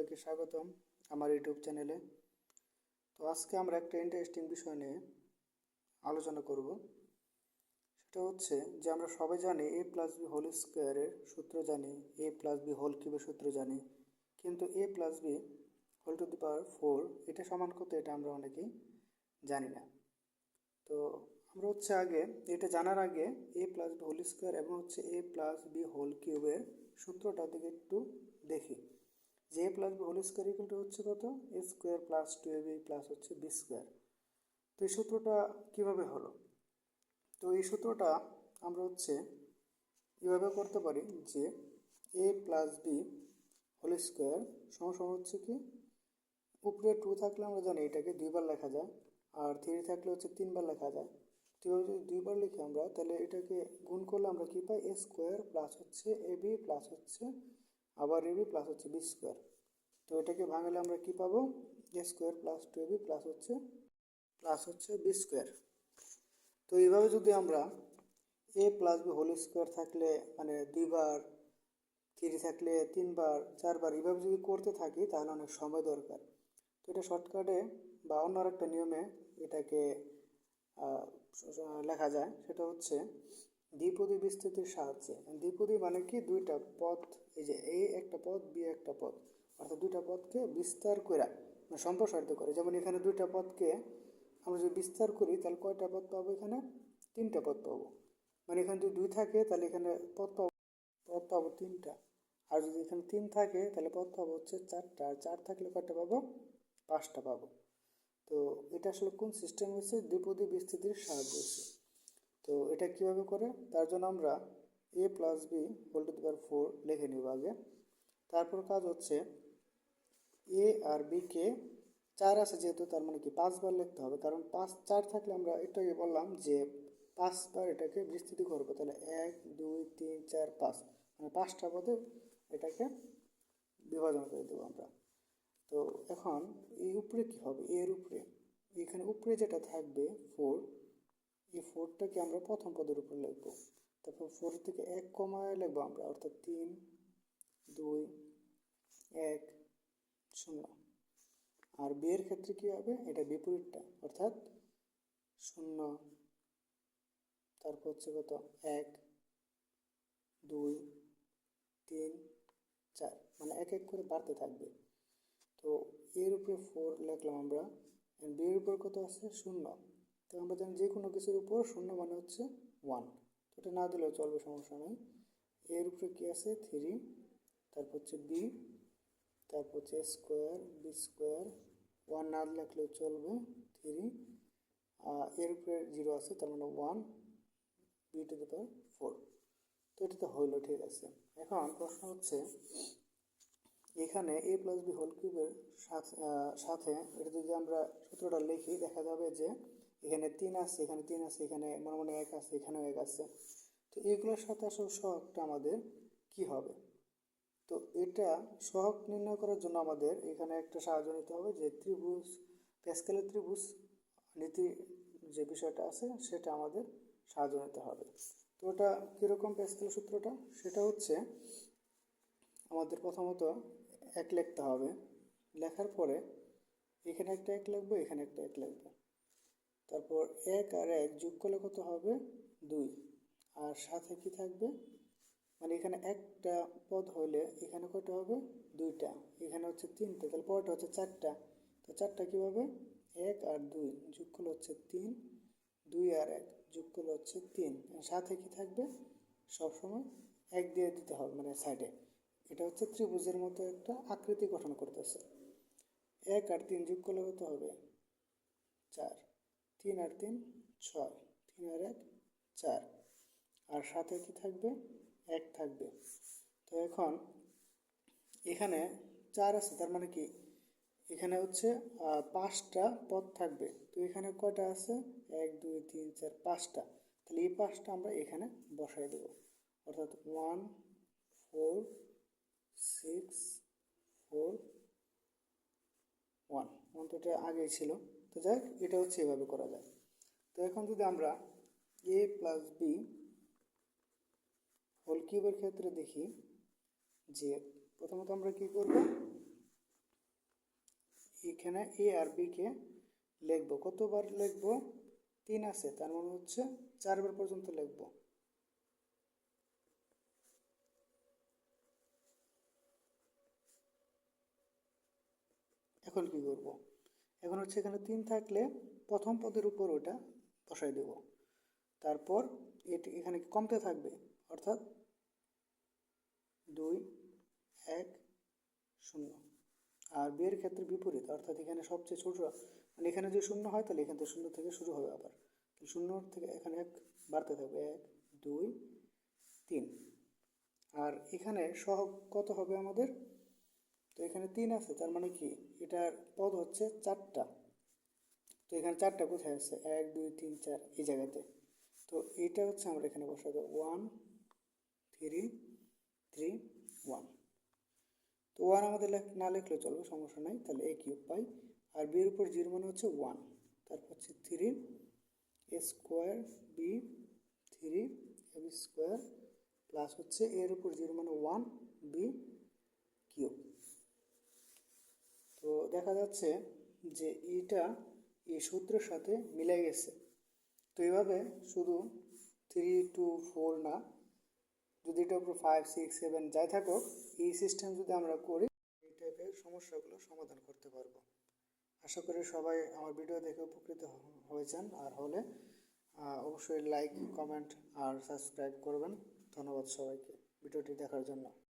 সবাইকে স্বাগতম আমার ইউটিউব চ্যানেলে। তো আজকে আমরা একটা ইন্টারেস্টিং বিষয় নিয়ে আলোচনা করব। সেটা হচ্ছে যে আমরা সবাই জানি এ প্লাস বি হোল স্কোয়ারের সূত্র জানি এ প্লাস বি হোল কিউবের সূত্র জানি, কিন্তু A plus B whole to the power four এটা সমান কত এটা আমরা অনেকেই জানি না। তো আমরা হচ্ছে আগে এটা জানার আগে A plus B whole square এবং হচ্ছে এ প্লাস বি হোল কিউবের সূত্রটার দিকে একটু দেখি। A plus B whole square equal to হচ্ছে কত? A square plus two A B plus হচ্ছে বি স্কোয়ার তো এই সূত্রটা কীভাবে হলো? তো এই সূত্রটা আমরা হচ্ছে এভাবে করতে পারি? যে A plus B whole square সমান হচ্ছে কি? উপরে টু থাকলে আমরা জানি এটাকে দুইবার লেখা যায়, আর থ্রি থাকলে হচ্ছে তিনবার লেখা যায়। এভাবে যদি দুইবার লিখি আমরা, তাহলে এটাকে গুণ করলে আমরা কী পাই? এ স্কোয়ার প্লাস হচ্ছে এ বি প্লাস হচ্ছে আবার এ বি প্লাস হচ্ছে বি স্কোয়ার তো এটাকে ভাঙলে আমরা কী পাবো? A square plus two A B plus হচ্ছে প্লাস হচ্ছে বি স্কোয়ার তো এইভাবে যদি আমরা A plus B whole square থাকলে মানে দুইবার থ্রি থাকলে তিনবার, চারবার এইভাবে যদি করতে থাকি, তাহলে অনেক সময় দরকার। তো এটা শর্টকাটে বা অন্য আরেকটা নিয়মে এটাকে লেখা যায়। সেটা হচ্ছে দ্বিপদী বিস্তৃতির সাহায্যে। দ্বিপদী মানে কি? দুইটা পথ, এই যে এ একটা পথ বি একটা পথ। অর্থাৎ দুইটা পথকে বিস্তার করে মানে সম্প্রসারিত করে। যেমন এখানে দুইটা পথকে আমরা যদি বিস্তার করি, তাহলে কয়টা পথ পাবো এখানে? তিনটা পথ পাবো। মানে এখানে যদি দুই থাকে, তাহলে এখানে পথ পাবো পথ পাবো তিনটা। আর যদি এখানে তিন থাকে, তাহলে পথ পাবো হচ্ছে চারটা। আর চার থাকলে কয়টা পাবো? পাঁচটা পাবো। তো এটা আসলে কোন সিস্টেম হচ্ছে দ্বিপদী বিস্তৃতির সাহায্য হচ্ছে এটা কীভাবে করে? তার জন্য আমরা A plus B whole to four লিখে নিব আগে। তারপর কাজ হচ্ছে এ আর বিকে চার আছে যেহেতু, তার মানে কি পাঁচবার লিখতে হবে। কারণ পাঁচ, চার থাকলে আমরা এটাকে বললাম যে পাঁচবার এটাকে বিস্তৃতি করব। তাহলে এক, দুই, তিন, চার, পাঁচ। মানে পাঁচটা পদে এটাকে বিভাজন করে দেবো আমরা। তো এখন এই উপরে কি হবে? এর উপরে। এখানে উপরে যেটা থাকবে ফোর এই ফোরটাকে আমরা প্রথম পদের উপর লিখব। তারপর ফোর থেকে এক কমায় লিখব আমরা, অর্থাৎ তিন, দুই, এক, শূন্য। আর বিয়ের ক্ষেত্রে কী হবে? এটা বিপরীতটা, অর্থাৎ শূন্য। তারপর হচ্ছে কত? এক, দুই, তিন, চার। মানে এক এক করে বাড়তে থাকবে। তো এর উপরে ফোর লিখলাম আমরা বিয়ের উপর কত আছে? শূন্য। তো আমরা জানি যে কোনো কিছুর উপর শূন্য মানে হচ্ছে ওয়ান তো এটা না দিলেও চলবে, সমস্যা নেই। এর উপরে কী আছে? থ্রি তারপর হচ্ছে বি তারপর হচ্ছে স্কোয়ার বি স্কোয়ার ওয়ান না লিখলেও চলবে থ্রি এর উপরে জিরো আছে, তার মানে one B to the power four তো এটা তো হইল, ঠিক আছে। এখন প্রশ্ন হচ্ছে, এখানে এ প্লাস বি হোল কিউবের সাথে, এটা যদি আমরা সূত্রটা লিখি, দেখা যাবে যে এখানে তিন আছে, এখানে তিন আছে, এখানে মনে মনে এক আছে, এখানেও এক আছে। তো এগুলোর সাথে আসলে সহগটা আমাদের কি হবে? তো এটা সহগ নির্ণয় করার জন্য আমাদের এখানে একটা সাহায্য নিতে হবে যে ত্রিভুজ, প্যাসকেলের ত্রিভুজ, নীতি যে বিষয়টা আছে, সেটা আমাদের সাহায্য নিতে হবে। তো ওটা কীরকম প্যাসকেলের সূত্রটা? সেটা হচ্ছে আমাদের প্রথমত এক লিখতে হবে। লেখার পরে এখানে একটা এক লিখব, এখানে একটা এক লিখব। তারপর এক আর এক যোগ করলে কত হবে? দুই। আর সাথে কি থাকবে? মানে এখানে একটা পদ হলে এখানে কয়টা হবে? দুইটা। এখানে হচ্ছে তিনটে। তাহলে পরটা হচ্ছে চারটা। তো চারটা কীভাবে এক আর দুই যোগ করলে হচ্ছে তিন। দুই আর এক যোগ করলে হচ্ছে তিন। সাথে কি থাকবে? সবসময় এক দিয়ে দিতে হবে মানে সাইডে এটা হচ্ছে ত্রিভুজের মতো একটা আকৃতি গঠন করতেছে। এক আর তিন যোগ করলে কত হবে? চার। তিন আর তিন, ছয়। তিন আর এক, চার। আর সাথে কি থাকবে? এক থাকবে। তো এখন এখানে চার আছে, তার মানে কি? এখানে হচ্ছে পাঁচটা পদ থাকবে। তো এখানে কয়টা আছে? এক, দুই, তিন, চার, পাঁচটা। তাহলে এই পাঁচটা আমরা এখানে বসাই দেব। অর্থাৎ one, four, six, four, one. One তো এটা আগেই ছিল। তো যাই এটা হচ্ছে এভাবে করা যায়। তো এখন যদি আমরা এ প্লাস বি হোল কিউবের ক্ষেত্রে দেখি, যে প্রথমত আমরা কি করব? এখানে এ আর বিকে লিখব। কতবার লিখব? তিন আছে, তার মানে হচ্ছে চারবার পর্যন্ত লিখব। এখন কি করব? এখন হচ্ছে এখানে তিন থাকলে প্রথম পদের উপর ওটা বসাই দেব। তারপর এটি এখানে কমতে থাকবে? অর্থাৎ দুই, এক, শূন্য। আর বিয়ের ক্ষেত্রে বিপরীত, অর্থাৎ এখানে সবচেয়ে ছোট মানে এখানে যদি শূন্য হয় তাহলে এখান থেকে শূন্য থেকে শুরু হবে আবার। শূন্য থেকে এখানে এক বাড়তে থাকবে, এক, দুই, তিন। আর এখানে সহগ কত হবে আমাদের? তো এখানে তিন আছে, তার মানে কি? এটার পদ হচ্ছে চারটা। তো এখানে চারটা কোথায় আছে? এক, দুই, তিন, চার, এই জায়গাতে। তো এইটা হচ্ছে আমরা এখানে বসাবো। ওয়ান থ্রি থ্রি ওয়ান তো ওয়ান আমাদের না লিখলে চলবে, সমস্যা নাই। তাহলে এ কিউব পাই। আর বিয়ের উপর জিরো মানে হচ্ছে ওয়ান তারপর হচ্ছে three A square B three A B square plus হচ্ছে এর উপর জিরো মানে ওয়ান বি কিউব। তো দেখা যাচ্ছে যে এটা এই সূত্রের সাথে মিলে গেছে। তো এইভাবে শুধু থ্রি টু ফোর না, যদি এটার উপর ফাইভ সিক্স সেভেন যাই থাকুক, এই সিস্টেম যদি আমরা করি, এই টাইপের সমস্যাগুলো সমাধান করতে পারব। আশা করি সবাই আমার ভিডিও দেখে উপকৃত হয়েছেন। আর হলে অবশ্যই লাইক কমেন্ট আর সাবস্ক্রাইব করবেন। ধন্যবাদ সবাইকে। ভিডিওটি দেখার জন্য।